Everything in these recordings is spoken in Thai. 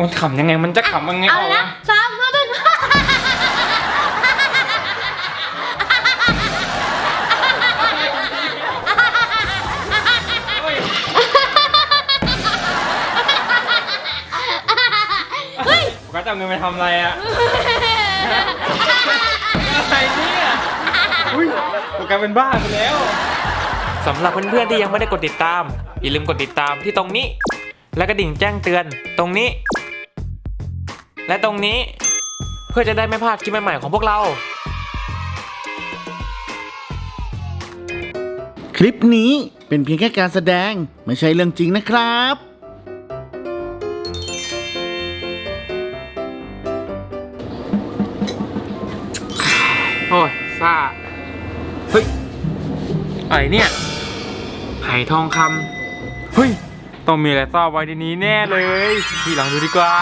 มันขำยังไงมันจะขำยังไงเอาออกละวะสามสองหนึ่งเฮ้ยเฮ้ยก็จะเอาเงินไปทำอะไรอะอะไรเนี่ยอุ้ยตัวกลายเป็นบ้าไปแล้วสำหรับเพื่อนๆที่ยังไม่ได้กดติดตาม อย่าลืมกดติดตามที่ตรงนี้ และกระดิ่งแจ้งเตือนตรงนี้ และตรงนี้เพื่อจะได้ไม่พลาดคลิปใหม่ ๆ ของพวกเรา คลิปนี้เป็นเพียงแค่การแสดงไม่ใช่เรื่องจริงนะครับ โอ้ยซ่า เฮ้ยอะไรเนี่ยไหทองคำเฮ้ย ต้องมีอะไรซ่อนไว้ในนี้แน่เลย พี่ลองดูดีกว่า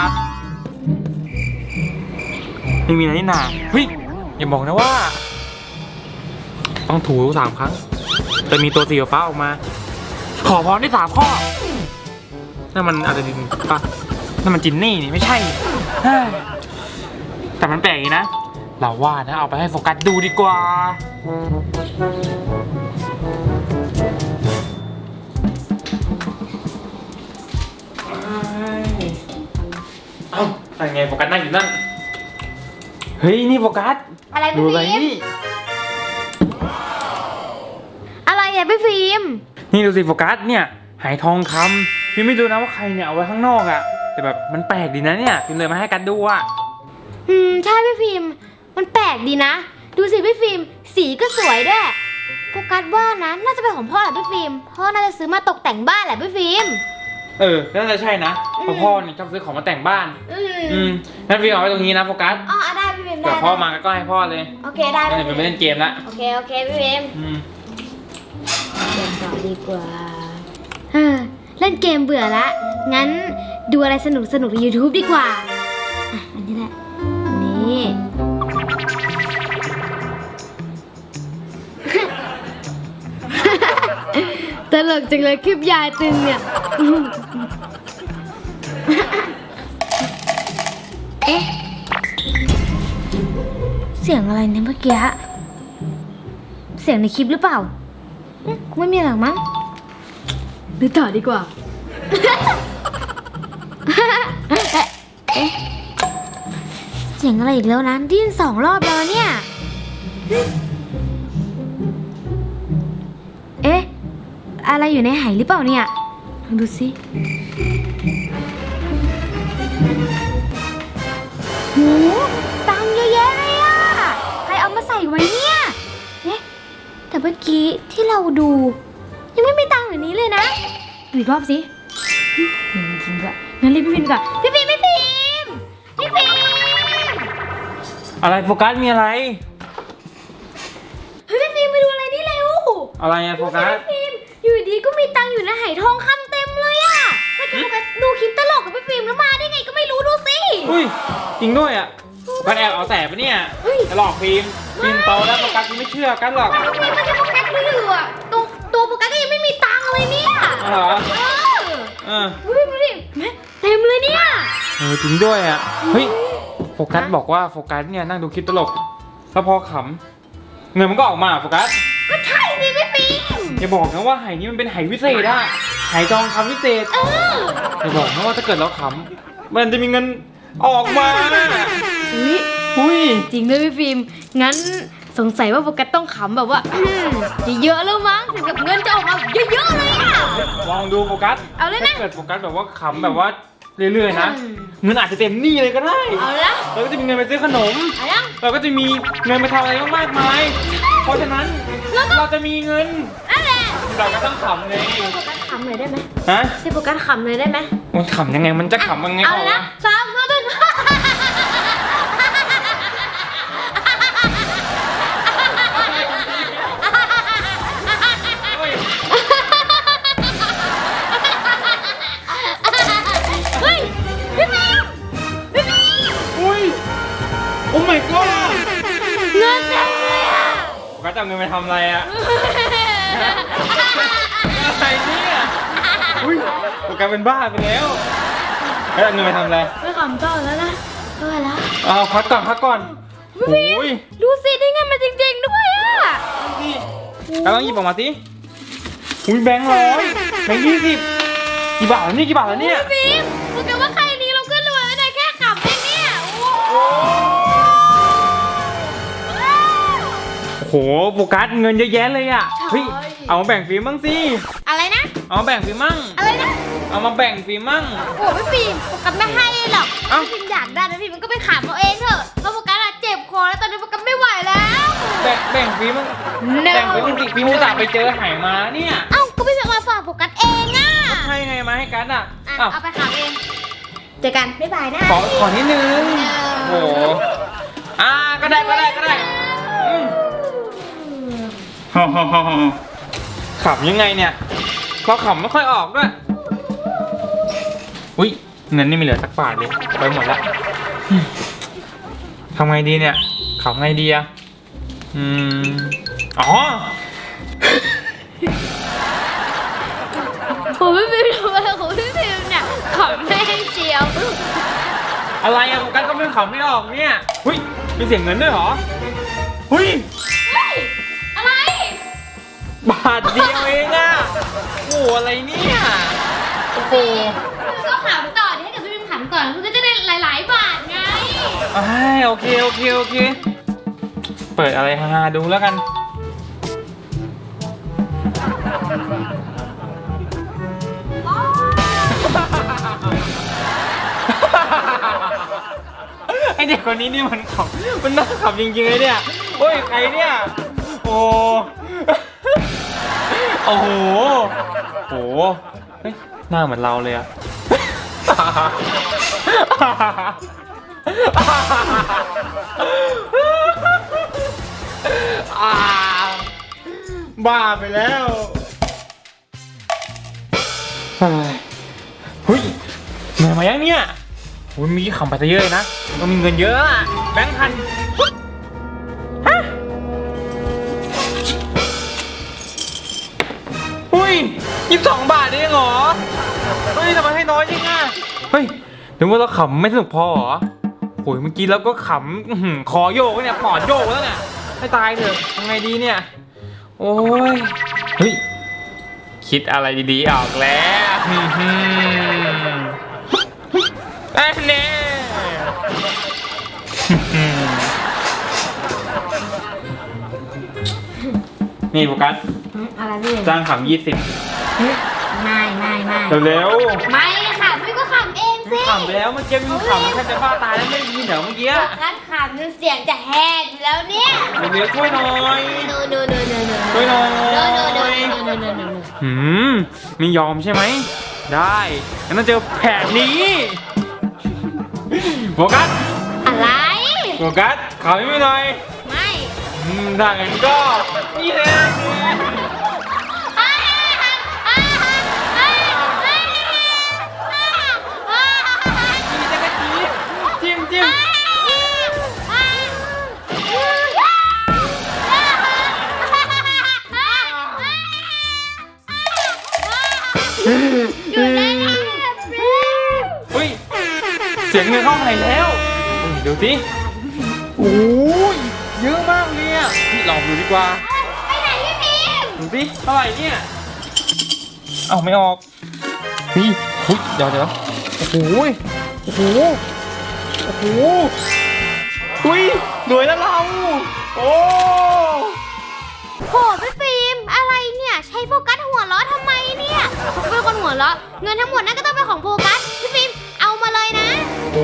ไม่มีอะไรนี่นาเฮ้ยอย่าบอกนะว่า ต้องถูสามครั้งจะมีตัวสีฟ้าออกมา ขอพรได้สามข้อนั่นมันอะไรดินปะนั่นมันจินนี่นี่ไม่ใช่ แต่มันแปลกนะ เราว่านะเอาไปให้โฟกัสดูดีกว่า เอ้าอะไรไงโฟกัสนั่งอยู่นั่น เฮ้ยนี่โฟกัสอะไรดูพี่อะไรฟิล์มนี่อะไรอะพี่ฟิล์มนี่ดูสิโฟกัสเนี่ยหายทองคำฟิล์มไม่ดูนะว่าใครเนี่ยเอาไว้ข้างนอกอะแต่แบบมันแปลกดีนะเนี่ยฟิล์มเลยมาให้กันดูอะอืมใช่พี่ฟิล์มมันแปลกดีนะ ดูสิพี่ฟิล์มสีก็สวยด้วยโฟกัสว่านะน่าจะเป็นของพ่อแหละพี่ฟิล์มพ่อน่าจะซื้อมาตกแต่งบ้านแหละพี่ฟิล์มเออน่าจะใช่นะเพราะพ่อเนี่ยชอบซื้อของมาแต่งบ้าน อือืมงั้นฟิล์มเอาไว้ตรงนี้นะโฟกัส อ๋อได้พี่ฟิล์มได้ เผื่อพ่อมาก็ให้พ่อเลยโอเคได้แล้วพี่เดี๋ยวฟิฟิล์มล์มไปเล่นเกมละโอเคโอเคพี่ฟิล์มอืมเล่นต่อดีกว่าเออเล่นเกมเบื่อละ งั้นดูอะไรสนุกสนุกใน YouTube ดีกว่า อะ อันนี้แหละ นี่ ตลกจังเลยคลิปยายตึงเนี่ย เสียงอะไรเนี่ยเมื่อกี้ เสียงในคลิปหรือเปล่าอืมคงไม่มีหรอกมั้งดูต่อดีกว่าเอ๊ะเสียงอะไรอีกแล้วนะได้ยินสองรอบแล้วเนี่ย เอ๊ะ อะไรอยู่ในไหหรือเปล่าเนี่ยลองดูสิหู กี้ที่เราดู ยังไม่มีตังค์แบบนี้เลยนะดูอีกรอบสิหึมีจริงด้วยงั้นรีบพี่ฟิล์มก่อนพี่ฟิล์มพี่ฟิล์มพี่ฟิล์มอะไรโฟกัสมีอะไร เฮ้ยพี่ฟิล์มมาดูอะไรนี่เร็วอะไรอะโฟกัสพี่ฟิล์มอยู่ดีก็มีตังค์อยู่ในไหทองคำเต็มเลยอะเมื่อกี้โฟกัสดูคลิปตลกกับพี่ฟิล์มแล้วมาได้ไงก็ไม่รู้ดูสิ อุ้ยจริงด้วยอะโฟกัสแอบเอาแต่ปะเนี่ยเฮ้ย จะหลอกฟิล์มฟิล์มโตแล้วโฟกัสฟิล์มไม่เชื่อกันหรอกพี่ฟิล์มมันจะโฟกัสดูอยู่อะตัวตัวโฟกัสก็ยังไม่มีตังค์เลยเนี่ยอ๋อเหรอ เออเออดูดิดูดิเห็นไหมเต็มเลยเนี่ย เออจริงด้วยอะ เฮ้ย โฟกัสบอกว่าโฟกัสเนี่ยนั่งดูคลิปตลก แล้วพอขำเงินมันก็ออกมาโฟกัส ก็ใช่สิพี่ฟิล์มอย่าบอกนะว่าไหนี้มันเป็นไหวิเศษอะไหทองคำวิเศษ เอออย่าบอกนะว่าถ้าเกิดเราขำมันจะมีเงินออกมา อุ้ยอุ้ยจริงด้วยพี่ฟิล์ม งั้นสงสัยว่าโฟกัสต้องขำแบบว่าเยอะๆแล้วมั้งถึงกับเงินจะออกมาเยอะๆเลยอะ ลองดูโฟกัสเอาเลยนะ ถ้าเกิดโฟกัสแบบว่าขำแบบว่าเรื่อยๆนะอืมเงินอาจจะเต็มหนี้เลยก็ได้ เอาละเราก็จะมีเงินไปซื้อขนม เอายังเราก็จะมีเงินไปทำอะไรมากมาย เพราะฉะนั้นเราจะมีเงินนั่นแหละเราก็ต้องขำไงให้โฟกัสขำเลยได้ไหมฮะให้โฟกัสขำเลยได้ไหมมันขำยังไงมันจะขำยังไงเอาอเลอยกนะวะสามสอง ทำอะไรอะอะไรเนี่ยอุ้ยกลายเป็นบ้าไปแล้วแล้วเอาเงินไปทำอะไรไม่ขำต่อแล้วนะไม่ไหวแล้วเอาพักก่อนพักก่อนโอ้ยดูสิได้เงินมาจริง ๆ ด้วยอะแล้วต้องหยิบออกมาสิอุ้ยแบงค์ร้อยแบงค์ยี่สิบกี่บาทแล้วเนี่ยกี่บาทแล้วเนี่ยฟิล์ม โอ้โหโฟกัสเงินเยอะแยะเลยอะเฮ้ยเอามาแบ่งฟิล์มบ้างสิอะไรนะ เอามาแบ่งฟิล์มมั่งอะไรนะเอามาแบ่งฟิล์มมั่งโอ้ไม่ฟิล์มโฟกัสไม่ให้หรอกเอ้าถ้าฟิล์มอยากได้นะฟิล์มมันก็ไปขำเอาเองเถอะเพราะโฟกัสอะเจ็บคอแล้วตอนนี้โฟกัสไม่ไหวแล้ว แบ่งแบ่งฟิล์มมั่งแบ่งฟิล์มมั่งสิฟิล์มอุตส่าห์ไปเจอหายมาเนี่ยเอ้าก็พี่ฟิล์มมาฝากโฟกัสเองอะใช่ไงมาให้กันอะอะอ้าวเอาไปขำเองเจอกันบ๊ายบายนะขอขอนิดนึงโอ้โหอ่าก็ได้ก็ได้ก็ได้อืม ขำยังไงเนี่ยเราขำไม่ค่อยออกด้วย อุ้ยเงินนี่ไม่เหลือสักบาทเลยไปหมดแล้วอืมทำไงดีเนี่ยขำไงดีอะอืมอ๋อผมไม่ฟิล์มทำอะไรของพี่ฟิล์มเนี่ยขำไม่ให้เชียว อะไรอะโฟกัสก็ไม่ขำไม่ออกเนี่ยหุ้ยมีเสียงเงินด้วยเหรอหุ้ยเฮ้ยอะไร บาทเดียวเองอะโอ้โหอะไรเนี่ยโอ้โหก็ขำต่อดิให้กับพี่ฟิล์มขำก่อนคุณก็จะได้หลาย ๆ บาทไงอ่าโอเคโอเคโอเค เปิดอะไรฮาๆดูแล้วกัน ไอเด็กคนนี้นี่มันขำมันน่าขำจริงๆเลยเนี่ยโอ้ยใครเนี่ย โอ้ โอ้โหโอ้โหเฮ้ยหน้าเหมือนเราเลยอะอ่าบ้าไปแล้วเฮ้ยเฮ้ยเหนื่อยมายังเนี่ยโอ้ยมีขำไปซะเยอะเลยนะต้องมีเงินเยอะอะแบงค์พัน ยยี่สิบสองบาทเองเหรอ เฮ้ยทำไมให้น้อยจังอะเฮ้ยถึงว่าเราขำไม่สนุกพอเหรอโอ้ยเมื่อกี้เราก็ขำอื้อหือคอโยกแล้วเนี่ยปอดโยกแล้วเนี่ยให้ตายเถอะทำไงดีเนี่ย โอ้ย เฮ้ย คิดอะไรดีๆออกแล้วฮึ่มฮึ่มเอ้ยเน่ฮึ่มนี่โฟกัส อะไรพี่จ้างขำยี่สิบไม่ไม่ไม่เร็วไม่ค่ะพี่ก็ขำเองสิๆขำไปแล้วเมื่อกี้มีขำแทบจะบ้าตายแล้วไม่ได้ยินเหรอเมื่อกี้คันขำจนเสียงจะแหบอยู่แล้วเนี่ยเร็วๆช่วยหน่อยโนโนโนโนโนช่วยหน่อยโนโนโนโนโนโนโนหืมไม่ยอมใช่ไหม ได้งั้นต้องเจอแผนนี้โฟกัสอะไร โฟกัสขอไม่หน่อยไม่ อืมถ้างั้นก็นี่แหละ เสียงเงินเข้าไหนแล้วเฮ้ยดูสิโอ้ยเยอะมากเลยอะนี่ลองดูดีกว่าไปไหนพี่พิมดูสิเท่าไหร่เนี่ยเอาไม่ออกนี่หุ้ยเดี๋ยวเดี๋ยวโอ้โหยโอ้โหโอ้โหหุ้ยรวยแล้วเราโอ้โหพี่ฟิล์มอะไรเนี่ยใช้โฟกัสหัวเราะทำไมเนี่ยเขาเป็นคนหัวเราะเงินทั้งหมดนั่นก็ต้องเป็นของโฟกัสพี่ฟิล์ม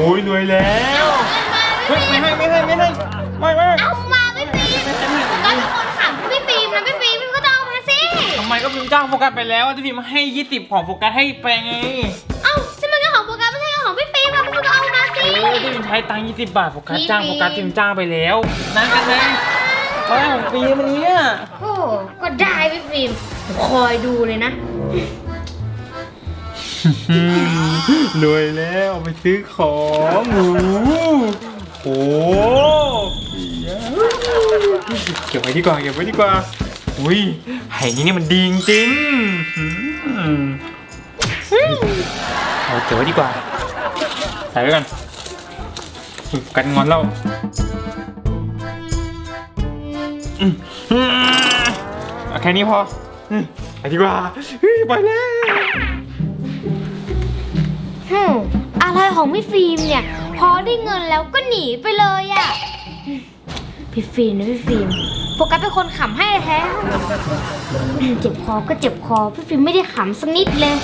อ้ยรวยแล้วเงินมาเฮ้ยพี่ไม่ฟิล์มให้ไม่ให้ไม่ให้ไม่ไม่เอามาพี่ฟิล์มโฟกัสเป็นคนขำพี่ฟิล์มนะพี่ฟิล์มพี่ก็ต้องเอามาสิทำไมก็พิมพ์จ้างโฟกัสไปแล้วที่พิมพ์ให้ยี่สิบของโฟกัสให้ไปไงเอ้านี่มันก็ของโฟกัสไม่ใช่ของพี่ฟิล์มนะพี่ก็เอามาสิเออที่พิมพ์ใช้ตังค์ยี่สิบบาทโฟกัสพี่จ้างฟิโฟล์มกัสพิมพ์จ้างไปแล้วนั่นกันเลยเฮ้ยของปีมันเนี้ยโอ้ก็ได้พี่ฟิล์มคอยดูเลยนะอืม รวยแล้วเอาไปซื้อของโอ้โหโอ้โหเก็บไว้ดีกว่าเก็บไว้ดีกว่าอุ้ยไห่นี้นี่มันดีจริงเอาเก็บไว้ดีกว่าถ่ไว้กันกันงอนแล้วอืมอืมเอาแค่นี้พออืมไปดีกว่าไปแล้ว ของพี่ฟิล์มเนี่ย พอได้เงินแล้วก็หนีไปเลยอะ่ะ พี่ฟิล์มนะพี่ฟิล์มโฟกัสเป็นคนขำให้แท้ เจ็บคอก็เจ็บคอ พี่ฟิล์มไม่ได้ขำสักนิดเลย